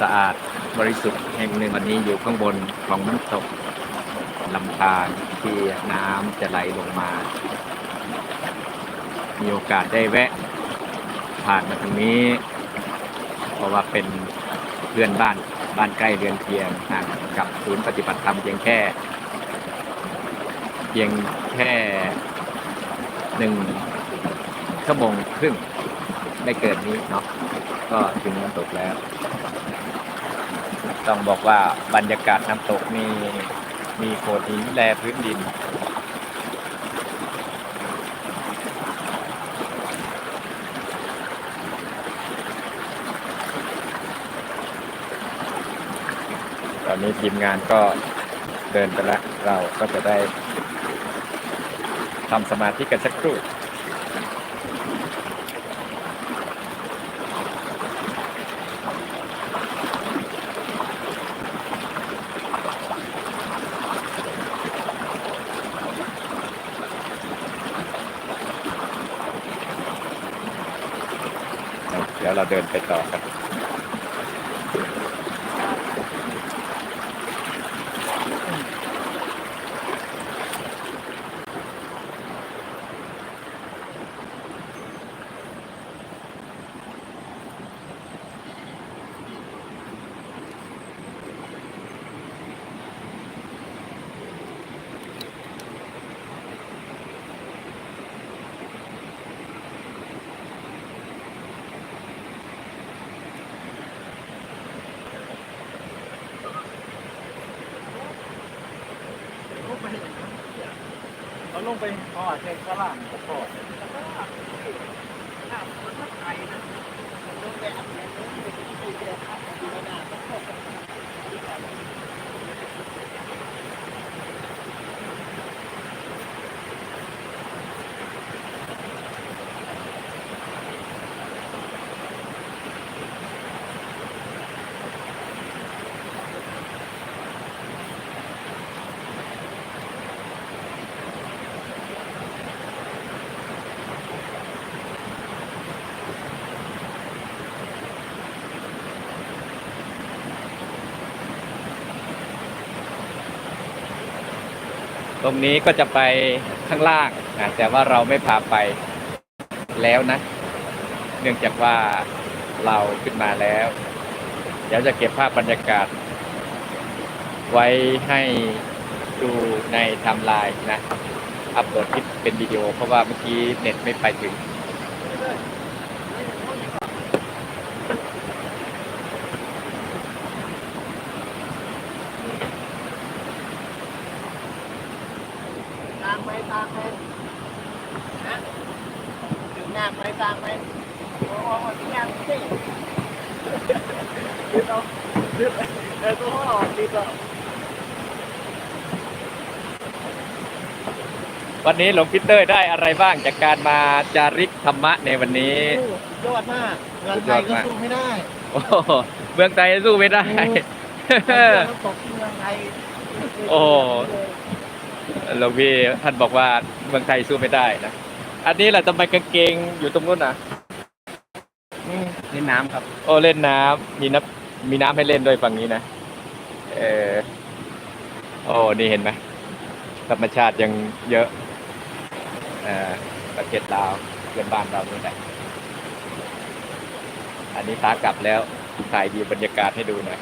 สะอาดบริสุทธิ์แห่งหนึ่งวันนี้อยู่ข้างบนของน้ำตกลำธารที่น้ำจะไหลลงมา มีโอกาสได้แวะ ผ่านมาทางนี้ เพราะว่าเป็นเพื่อนบ้านบ้านใกล้เรือนเคียงห่างกับศูนย์ปฏิบัติธรรมเพียงแค่ เพียงแค่หนึ่งชั่วโมงครึ่งไม่เกินนี้เนาะก็ถึงน้ำตกแล้ว ต้องบอกว่าบรรยากาศน้ำตกนี่มีโขดหินแลพื้นดิน ตอนนี้ทีมงานก็เดินไปแล้ว เราก็จะได้ทำสมาธิกันสักครู่ เดี๋ยวเราเดินไปต่อกันเรา ลงไปพอเช็คข้างล่างก่ ตรงนี้ก็จะไปข้างล่างนะแต่ว่าเราไม่พาไปแล้วนะ เนื่องจากว่าเราขึ้นมาแล้ว เดี๋ยวจะเก็บภาพบรรยากาศ ไว้ให้ดูในไทม์ไลน์นะ อัปโหลดคลิปเป็นวิดีโอ เพราะว่าเมื่อกี้เน็ตไม่ไปถึง ตางไปตางไปนะถึงหน้าไปตางไปโอ้โหที่งานสิเดี๋ยวเดี๋ยวเดี๋ยวตัวออกดีกว่าวันนี้หลวงพีเต้ยได้อะไรบ้างจากการมาจาริกธรรมะในวันนี้ยอดมากเงินไทยก็สู้ไม่ได้โอ้โหเมืองไทยสู้ไม่ได้ตกเมืองไทยโอ้ หลวงพี่ท่านบอกว่าเมืองไทยสู้ไม่ได้นะ อันนี้แหละทำไมกางเกงอยู่ตรงนู้นนะเล่นน้ำครับ โอ้เล่นน้ำมีน้ำมีน้ำให้เล่นด้วยฝั่งนี้นะ เออโอ้นี่เห็นไหมธรรมชาติยังเยอะเอ่อประเทศลาวเพื่อนบ้านเรานี่แหละอันนี้ขากลับแล้วถ่ายดีบรรยากาศให้ดูหน่อย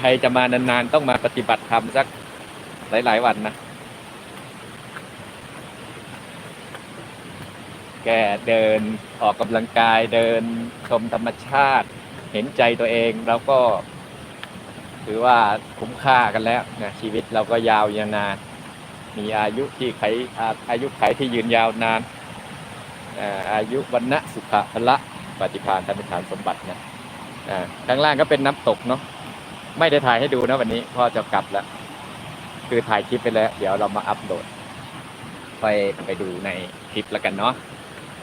ใครจะมานานๆ ต้องมาปฏิบัติธรรมสักหลาย ๆ วันนะ แกเดินออกกำลังกายเดินชมธรรมชาติ เห็นใจตัวเองแล้วก็ ถือว่าคุ้มค่ากันแล้วนะชีวิตเราก็ยาวยานาน มีอายุที่ไขอาอายุไขที่ยืนยาวนานอายุวันนะสุขะพละปฏิภาณธรรมฐานสมบัตินะข้างล่างก็เป็นน้ำตกเนาะ ไม่ได้ถ่ายให้ดูนะวันนี้พ่อจะกลับแล้ว คือถ่ายคลิปไปแล้ว เดี๋ยวเรามาอัปโหลด ไปไปดูในคลิปแล้วกันเนาะ